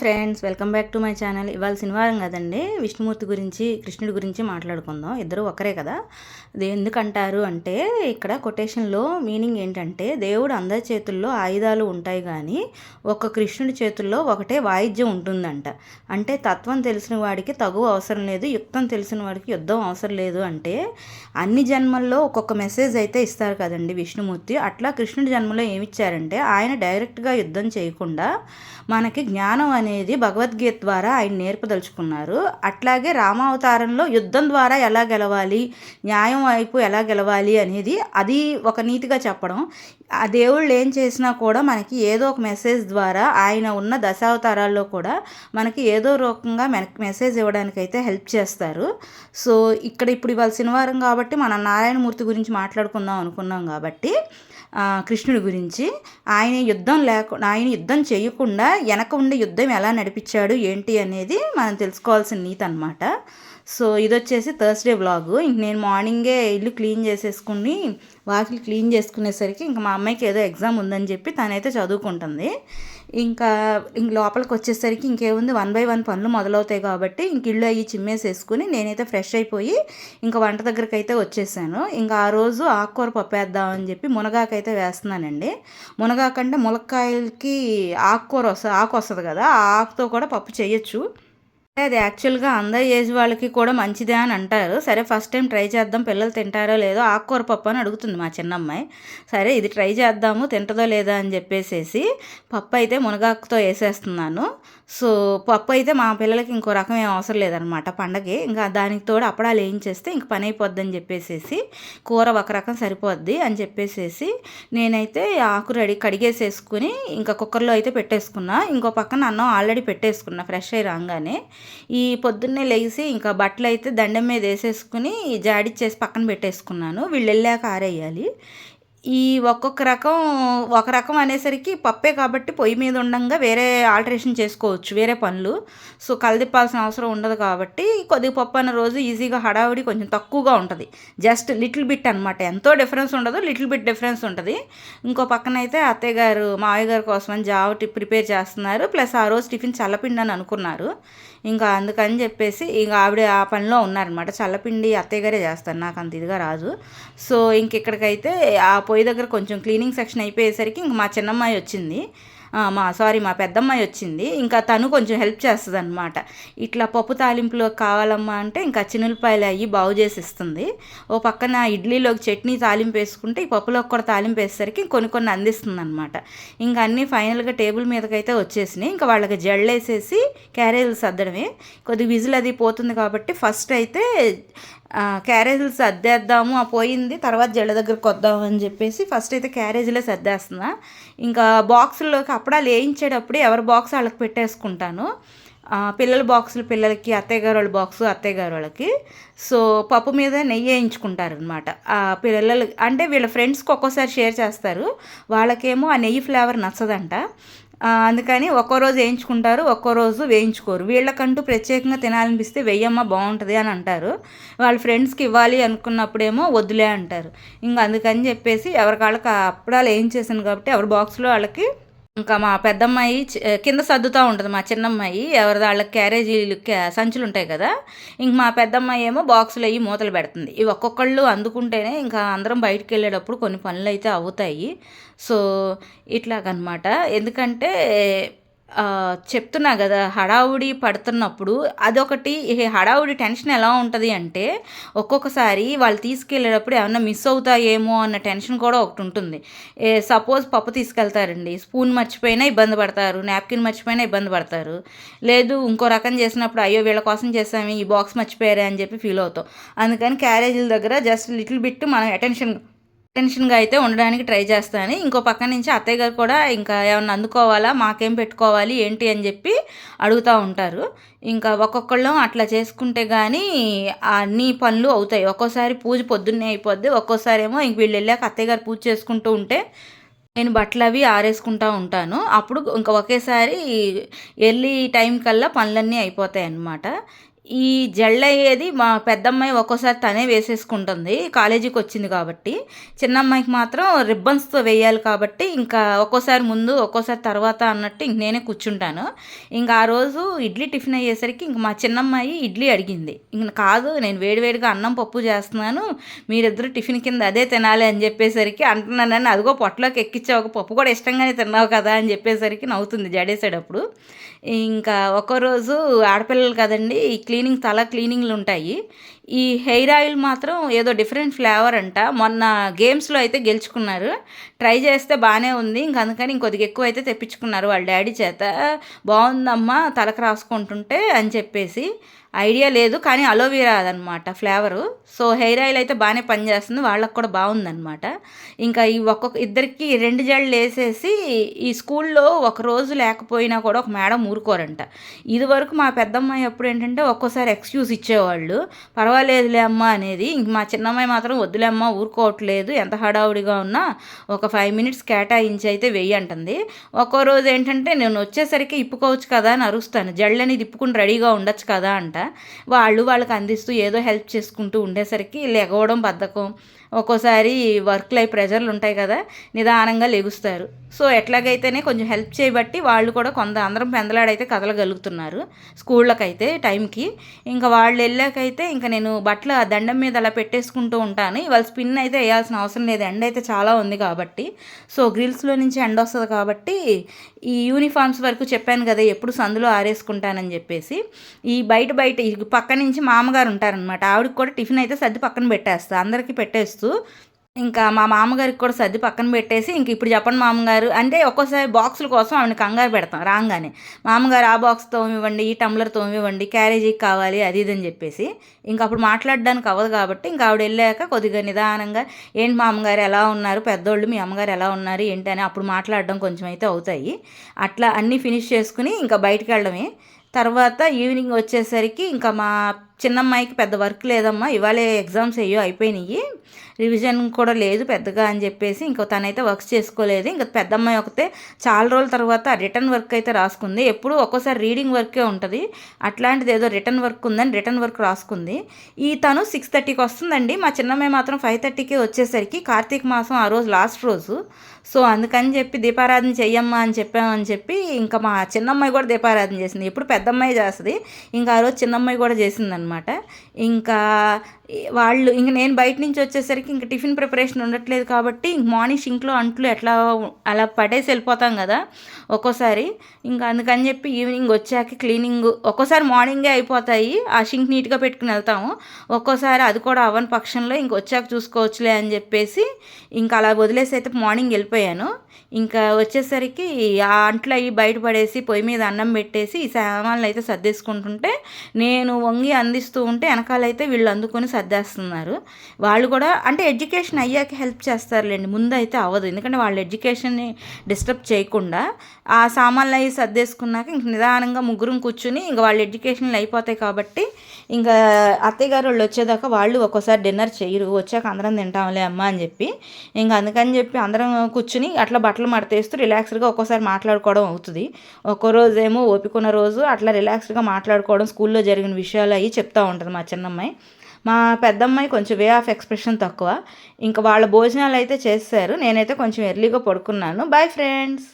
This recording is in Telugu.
Friends welcome back to my channel. ఇవాళ శనివారం కదండి. విష్ణుమూర్తి గురించి కృష్ణుడి గురించి మాట్లాడుకుందాం. ఇద్దరు ఒకరే కదా. ఎందుకంటారు అంటే ఇక్కడ కొటేషన్లో మీనింగ్ ఏంటంటే దేవుడు అందరి చేతుల్లో ఆయుధాలు ఉంటాయి కానీ ఒక కృష్ణుడి చేతుల్లో ఒకటే వాయిద్యం ఉంటుందంట. అంటే తత్వం తెలిసిన వాడికి తగు అవసరం లేదు యుక్తం తెలిసిన వాడికి యుద్ధం అవసరం లేదు అంటే అన్ని జన్మల్లో ఒక్కొక్క మెసేజ్ అయితే ఇస్తారు కదండి విష్ణుమూర్తి. అట్లా కృష్ణుడి జన్మలో ఏమిచ్చారంటే ఆయన డైరెక్ట్గా యుద్ధం చేయకుండా మనకి జ్ఞానం అనేది భగవద్గీత ద్వారా ఆయన నేర్పదలుచుకున్నారు. అట్లాగే రామావతారంలో యుద్ధం ద్వారా ఎలా గెలవాలి న్యాయం వైపు ఎలా గెలవాలి అనేది అది ఒక నీతిగా చెప్పడం. ఆ దేవుళ్ళు ఏం చేసినా కూడా మనకి ఏదో ఒక మెసేజ్ ద్వారా ఆయన ఉన్న దశావతారాల్లో కూడా మనకి ఏదో రకంగా మెసేజ్ ఇవ్వడానికి అయితే హెల్ప్ చేస్తారు. సో ఇక్కడ ఇప్పుడు ఇవాళ శనివారం కాబట్టి మనం నారాయణమూర్తి గురించి మాట్లాడుకుందాం అనుకున్నాం కాబట్టి కృష్ణుడి గురించి. ఆయన యుద్ధం లేకుండా ఆయన యుద్ధం చేయకుండా వెనక ఉండే యుద్ధం ఎలా నడిపించాడు ఏంటి అనేది మనం తెలుసుకోవాల్సిన నీతి అనమాట సో ఇది వచ్చేసి థర్స్డే వ్లాగు ఇంక నేను మార్నింగే ఇల్లు క్లీన్ చేసేసుకుని వాకిలు క్లీన్ చేసుకునేసరికి ఇంకా మా అమ్మాయికి ఏదో ఎగ్జామ్ ఉందని చెప్పి తనైతే చదువుకుంటుంది. ఇంకా ఇంక లోపలికి వచ్చేసరికి ఇంకేముంది? వన్ బై వన్ పనులు మొదలవుతాయి కాబట్టి ఇంక ఇల్లు అయ్యి చిమ్మేసేసుకుని నేనైతే ఫ్రెష్ అయిపోయి ఇంకా వంట దగ్గరికి అయితే వచ్చేసాను. ఇంకా ఆ రోజు ఆకుకూర పప్పు వేద్దామని చెప్పి మునగాకైతే వేస్తున్నానండి. మునగాకంటే ములక్కాయలకి ఆకుకూర వస్తుంది ఆకు వస్తుంది కదా ఆ ఆకుతో కూడా పప్పు చేయొచ్చు. అది యాక్చువల్గా అందరి ఏజ్ వాళ్ళకి కూడా మంచిదే అని అంటారు. సరే ఫస్ట్ టైం ట్రై చేద్దాం పిల్లలు తింటారో లేదో ఆకుకూర పప్పు అని అడుగుతుంది మా చిన్నమ్మాయి. సరే ఇది ట్రై చేద్దాము తింటదో లేదా అని చెప్పేసేసి పప్పు అయితే మునగాకుతో వేసేస్తున్నాను. సో పప్పు అయితే మా పిల్లలకి ఇంకో రకం ఏం అవసరం లేదనమాట పండగకి ఇంకా దానికి తోడు అప్పడాలు వేయించేస్తే ఇంక పని అయిపోద్ది అని చెప్పేసేసి కూర ఒక రకం సరిపోద్ది అని చెప్పేసేసి నేనైతే ఆకు రెడీ కడిగేసేసుకుని ఇంకా కుక్కర్లో అయితే పెట్టేసుకున్నా. ఇంకో పక్కన అన్నం ఆల్రెడీ పెట్టేసుకున్నా ఫ్రెష్ అయ్యి రాగానే. ఈ పొద్దున్నే లేచి ఇంకా బట్టలు అయితే దండం మీద వేసేసుకుని జాడిచ్చేసి పక్కన పెట్టేసుకున్నాను. వీళ్ళు వెళ్ళాక ఆరేయాలి. ఈ ఒక్కొక్క రకం ఒక రకం అనేసరికి పప్పే కాబట్టి పొయ్యి మీద ఉండగా వేరే ఆల్టరేషన్ చేసుకోవచ్చు వేరే పనులు. సో కలదిప్పాల్సిన అవసరం ఉండదు కాబట్టి కొద్దిగా పప్పు అన్న రోజు ఈజీగా హడావిడి కొంచెం తక్కువగా ఉంటుంది. జస్ట్ లిటిల్ బిట్ అనమాట ఎంతో డిఫరెన్స్ ఉండదు లిటిల్ బిట్ డిఫరెన్స్ ఉంటుంది. ఇంకో పక్కన అయితే అత్తయ్య గారు మావయ్య గారి కోసం జావ ప్రిపేర్ చేస్తున్నారు. ప్లస్ ఆ రోజు టిఫిన్ చల్లపిండి అని అనుకున్నారు. ఇంకా అందుకని చెప్పేసి ఇంకా ఆవిడ ఆ పనిలో ఉన్నారనమాట చల్లపిండి అత్తయ్య గారే చేస్తారు. నాకు అంత ఇదిగా రాదు. సో ఇంక ఇక్కడికైతే ఆ పొయ్యి దగ్గర కొంచెం క్లీనింగ్ సెక్షన్ అయిపోయేసరికి ఇంక మా చిన్నమ్మాయి వచ్చింది. మా సారీ మా పెద్దమ్మాయి వచ్చింది. ఇంకా తను కొంచెం హెల్ప్ చేస్తుంది అనమాట ఇట్లా పప్పు తాలింపులో కావాలమ్మా అంటే ఇంకా చిన్నులపాయలు అయ్యి బాగు చేసి ఇస్తుంది ఓ పక్కన ఇడ్లీలోకి చట్నీ తాలింపు వేసుకుంటే ఈ పప్పులోకి కూడా తాలింపు వేసేసరికి కొన్ని కొన్ని అందిస్తుంది అనమాట ఇంకా అన్నీ ఫైనల్గా టేబుల్ మీదకైతే వచ్చేసినాయి. ఇంకా వాళ్ళకి జళ్ళేసేసి క్యారేజీలు సర్దడమే. కొద్దిగా విజిల్ అది పోతుంది కాబట్టి ఫస్ట్ అయితే క్యారేజీలు సర్దేద్దాము ఆ పోయింది. తర్వాత జడ దగ్గరకు వద్దాము అని చెప్పేసి ఫస్ట్ అయితే క్యారేజీలే సర్దేస్తున్నా. ఇంకా బాక్సుల్లోకి అప్పుడాలు వేయించేటప్పుడు ఎవరి బాక్స్ వాళ్ళకి పెట్టేసుకుంటాను. పిల్లల బాక్సులు పిల్లలకి అత్తయ్య గారు వాళ్ళ బాక్సు అత్తయ్య గారు వాళ్ళకి సో పప్పు మీద నెయ్యి వేయించుకుంటారనమాట పిల్లలు అంటే వీళ్ళ ఫ్రెండ్స్కి ఒక్కోసారి షేర్ చేస్తారు. వాళ్ళకేమో ఆ నెయ్యి ఫ్లేవర్ నచ్చదంట. అందుకని ఒక్కో రోజు వేయించుకుంటారు ఒక్కో రోజు వేయించుకోరు. వీళ్ళకంటూ ప్రత్యేకంగా తినాలనిపిస్తే వెయ్యమ్మ బాగుంటుంది అని అంటారు. వాళ్ళ ఫ్రెండ్స్కి ఇవ్వాలి అనుకున్నప్పుడేమో వద్దులే అంటారు. ఇంకా అందుకని చెప్పేసి ఎవరికాళ్ళకి అప్పుడాలు వేయించేసాను కాబట్టి ఎవరి బాక్స్లో వాళ్ళకి ఇంకా మా పెద్దమ్మాయి కింద సర్దుతూ ఉంటుంది మా చిన్నమ్మాయి. ఎవరి వాళ్ళకి క్యారేజీలు సంచులు ఉంటాయి కదా. ఇంక మా పెద్దమ్మాయి ఏమో బాక్సులు అయ్యి మూతలు పెడుతుంది. ఇవి ఒక్కొక్కళ్ళు అందుకుంటేనే ఇంకా అందరం బయటికి వెళ్ళేటప్పుడు కొన్ని పనులు అయితే అవుతాయి. సో ఇట్లాగనమాట. ఎందుకంటే చెప్తున్నా కదా హడావుడి పడుతున్నప్పుడు అదొకటి హడావుడి టెన్షన్ ఎలా ఉంటుంది అంటే ఒక్కొక్కసారి వాళ్ళు తీసుకెళ్ళేటప్పుడు ఏమన్నా మిస్ అవుతాయేమో అన్న టెన్షన్ కూడా ఒకటి ఉంటుంది. సపోజ్ పప్పు తీసుకెళ్తారండి స్పూన్ మర్చిపోయినా ఇబ్బంది పడతారు నాప్కిన్ మర్చిపోయినా ఇబ్బంది పడతారు. లేదు ఇంకో రకం చేసినప్పుడు అయ్యో వీళ్ళ కోసం చేసాము ఈ బాక్స్ మర్చిపోయారే అని చెప్పి ఫీల్ అవుతాం. అందుకని క్యారేజీల దగ్గర జస్ట్ లిటిల్ బిట్ మనం అటెన్షన్ టెన్షన్గా అయితే ఉండడానికి ట్రై చేస్తాను. ఇంకో పక్క నుంచి అత్తయ్య గారు కూడా ఇంకా ఏమన్నా అందుకోవాలా? మాకేం పెట్టుకోవాలి? ఏంటి? అని చెప్పి అడుగుతూ ఉంటారు. ఇంకా ఒక్కొక్కళ్ళం అట్లా చేసుకుంటే కానీ అన్ని పనులు అవుతాయి. ఒక్కోసారి పూజ పొద్దున్నే అయిపోద్ది. ఒక్కోసారి ఏమో ఇంక వీళ్ళు వెళ్ళాక అత్తయ్య గారు పూజ చేసుకుంటూ ఉంటే నేను బట్టలు అవి ఆరేసుకుంటూ ఉంటాను. అప్పుడు ఇంకా ఒకేసారి ఎర్లీ టైం కల్లా పనులన్నీ అయిపోతాయి అన్నమాట ఈ జెల్ అయ్యేది మా పెద్దమ్మాయి ఒక్కోసారి తనే వేసేసుకుంటుంది. కాలేజీకి వచ్చింది కాబట్టి. చిన్నమ్మాయికి మాత్రం రిబ్బన్స్తో వేయాలి కాబట్టి ఇంకా ఒక్కోసారి ముందు ఒక్కోసారి తర్వాత అన్నట్టు ఇంక నేనే కూర్చుంటాను. ఇంకా ఆ రోజు ఇడ్లీ టిఫిన్ అయ్యేసరికి ఇంక మా చిన్నమ్మాయి ఇడ్లీ అడిగింది. ఇంక కాదు నేను వేడివేడిగా అన్నం పప్పు చేస్తున్నాను మీరిద్దరు టిఫిన్ కింద అదే తినాలి అని చెప్పేసరికి అంటున్నానని అదిగో పొట్టలోకి ఎక్కించావు ఒక పప్పు కూడా ఇష్టంగానే తిన్నావు కదా అని చెప్పేసరికి నవ్వుతుంది జడేసేటప్పుడు. ఇంకా ఒక్కరోజు ఆడపిల్లలు కదండి ఈ క్లీనింగ్ తల క్లీనింగ్లు ఉంటాయి. ఈ హెయిర్ ఆయిల్ మాత్రం ఏదో డిఫరెంట్ ఫ్లేవర్ అంట. మొన్న గేమ్స్లో అయితే గెలుచుకున్నారు. ట్రై చేస్తే బాగానే ఉంది. ఇంక అందుకని ఇంకొద్దిగా ఎక్కువ అయితే తెప్పించుకున్నారు వాళ్ళ డాడీ చేత. బాగుందమ్మా తలకు రాసుకుంటుంటే అని చెప్పేసి. ఐడియా లేదు కానీ అలోవెరా అదనమాట ఫ్లేవరు. సో హెయిర్ ఆయిల్ అయితే బాగానే పనిచేస్తుంది. వాళ్ళకి కూడా బాగుందనమాట ఇంకా ఈ ఒక్కొక్క ఇద్దరికి రెండు జళ్ళు వేసేసి ఈ స్కూల్లో ఒక రోజు లేకపోయినా కూడా ఒక మేడం ఊరుకోరంట. ఇదివరకు మా పెద్దమ్మాయి ఎప్పుడు ఏంటంటే ఒక్కోసారి ఎక్స్క్యూజ్ ఇచ్చేవాళ్ళు. పర్వాలేదులే అమ్మ అనేది ఇంక మా చిన్నమ్మాయి మాత్రం వద్దులే అమ్మ ఊరుకోవట్లేదు. ఎంత హడావుడిగా ఉన్నా ఒక ఫైవ్ మినిట్స్ కేటాయించి అయితే వెయ్యి అంటుంది. ఒక్కో రోజు ఏంటంటే నేను వచ్చేసరికి ఇప్పుకోవచ్చు కదా అని అరుస్తాను. జళ్ళని తిప్పుకుని రెడీగా ఉండొచ్చు కదా అంట. వాళ్ళు వాళ్ళకి అందిస్తూ ఏదో హెల్ప్ చేసుకుంటూ ఉండేసరికి లెగవడం బద్ధకం. ఒక్కోసారి వర్క్ లైఫ్ ప్రెజర్లు ఉంటాయి కదా నిదానంగా లెగుస్తారు. సో ఎట్లాగైతేనే కొంచెం హెల్ప్ చేయబట్టి వాళ్ళు కూడా కొంత అందరం పెందలాడైతే కదలగలుగుతున్నారు. స్కూళ్ళకైతే టైంకి ఇంకా వాళ్ళు వెళ్ళాకైతే ఇంకా నేను బట్టలు ఆ దండం మీద అలా పెట్టేసుకుంటూ ఉంటాను. ఇవాళ స్పిన్ అయితే వేయాల్సిన అవసరం లేదు. ఎండ అయితే చాలా ఉంది కాబట్టి. సో గ్రిల్స్లో నుంచి ఎండ వస్తుంది కాబట్టి ఈ యూనిఫామ్స్ వరకు చెప్పాను కదా ఎప్పుడు సందులో ఆరేసుకుంటానని చెప్పేసి. ఈ బయట బయట పక్క నుంచి మామగారు ఉంటారనమాట ఆవిడకి కూడా టిఫిన్ అయితే సర్ది పక్కన పెట్టేస్తా. అందరికీ పెట్టేస్తూ ఇంకా మా మామగారికి కూడా సర్ది పక్కన పెట్టేసి ఇంక ఇప్పుడు చెప్పండి మామగారు. అంటే ఒక్కోసారి బాక్సుల కోసం ఆవిడ కంగారు పెడతాం రాగానే. మామగారు ఆ బాక్స్ తోమివ్వండి ఈ టమ్లర్ తోమివ్వండి క్యారేజీకి కావాలి అది ఇది అని చెప్పేసి ఇంక అప్పుడు మాట్లాడడానికి అవ్వదు కాబట్టి ఇంకా ఆవిడ వెళ్ళాక కొద్దిగా నిదానంగా ఏంటి మామగారు ఎలా ఉన్నారు పెద్దోళ్ళు మీ అమ్మగారు ఎలా ఉన్నారు ఏంటి అని అప్పుడు మాట్లాడడం కొంచెం అయితే అవుతాయి. అట్లా అన్నీ ఫినిష్ చేసుకుని ఇంకా బయటికి వెళ్ళడమే. తర్వాత ఈవినింగ్ వచ్చేసరికి ఇంకా మా చిన్నమ్మాయికి పెద్ద వర్క్ లేదమ్మా ఇవాళే ఎగ్జామ్స్ అయ్యో అయిపోయినాయి. రివిజన్ కూడా లేదు పెద్దగా అని చెప్పేసి ఇంకా తనైతే వర్క్స్ చేసుకోలేదు. ఇంకా పెద్ద అమ్మాయి ఒకతే చాలా రోజుల తర్వాత రిటర్న్ వర్క్ అయితే రాసుకుంది. ఎప్పుడు ఒక్కోసారి రీడింగ్ వర్కే ఉంటుంది. అట్లాంటిది ఏదో రిటర్న్ వర్క్ ఉందని రిటర్న్ వర్క్ రాసుకుంది. ఈ తను సిక్స్ థర్టీకి వస్తుందండి. మా చిన్నమ్మాయి మాత్రం ఫైవ్ థర్టీకి వచ్చేసరికి కార్తీక మాసం ఆ రోజు లాస్ట్ రోజు. సో అందుకని చెప్పి దీపారాధన చెయ్యమ్మా అని చెప్పామని చెప్పి ఇంకా మా చిన్నమ్మాయి కూడా దీపారాధన చేసింది. ఎప్పుడు పెద్దమ్మాయి చేస్తుంది. ఇంకా ఆ రోజు చిన్నమ్మాయి కూడా చేసిందనమాట ఇంకా వాళ్ళు ఇంక నేను బయట నుంచి వచ్చేసరికి ఇంక టిఫిన్ ప్రిపరేషన్ ఉండట్లేదు కాబట్టి ఇంక మార్నింగ్ షింక్లో అంట్లు ఎట్లా అలా పడేసి వెళ్ళిపోతాం కదా ఒక్కోసారి. ఇంకా అందుకని చెప్పి ఈవినింగ్ వచ్చాక క్లీనింగ్ ఒక్కోసారి మార్నింగే అయిపోతాయి. ఆ షింక్ నీట్గా పెట్టుకుని వెళ్తాము. ఒక్కోసారి అది కూడా అవన్ పక్షంలో ఇంక వచ్చాక చూసుకోవచ్చులే అని చెప్పేసి ఇంకా అలా వదిలేసి అయితే మార్నింగ్ వెళ్ళిపోయాను. ఇంకా వచ్చేసరికి ఆ అంట్లు అవి బయటపడేసి పొయ్యి మీద అన్నం పెట్టేసి ఈ సామాన్లు అయితే సర్దేసుకుంటుంటే నేను వంగి అంది అందిస్తూ ఉంటే వెనకాలైతే వీళ్ళు అందుకొని సర్దేస్తున్నారు. వాళ్ళు కూడా అంటే ఎడ్యుకేషన్ అయ్యాక హెల్ప్ చేస్తారులేండి ముందు అయితే అవ్వదు. ఎందుకంటే వాళ్ళ ఎడ్యుకేషన్ని డిస్టర్బ్ చేయకుండా ఆ సామాన్లు అవి సర్దేసుకున్నాక ఇంక నిదానంగా ముగ్గురం కూర్చుని ఇంక వాళ్ళ ఎడ్యుకేషన్లు అయిపోతాయి కాబట్టి ఇంకా అత్తయ్య గారు వాళ్ళు వచ్చేదాకా వాళ్ళు ఒక్కోసారి డిన్నర్ చేయరు. వచ్చాక అందరం తింటాంలే అమ్మ అని చెప్పి ఇంకా అందుకని చెప్పి అందరం కూర్చుని అట్లా బట్టలు మడతేస్తూ రిలాక్స్డ్గా ఒక్కోసారి మాట్లాడుకోవడం అవుతుంది. ఒక్కో రోజు ఏమో ఓపికన్న రోజు అట్లా రిలాక్స్డ్గా మాట్లాడుకోవడం స్కూల్లో జరిగిన విషయాలు అవి చెప్తూ ఉంటుంది మా చిన్నమ్మాయి. మా పెద్దమ్మాయి కొంచెం వే ఆఫ్ ఎక్స్ప్రెషన్ తక్కువ. ఇంకా వాళ్ళ భోజనాలు అయితే చేస్తారు. నేనైతే కొంచెం ఎర్లీగా పడుకున్నాను. Bye friends.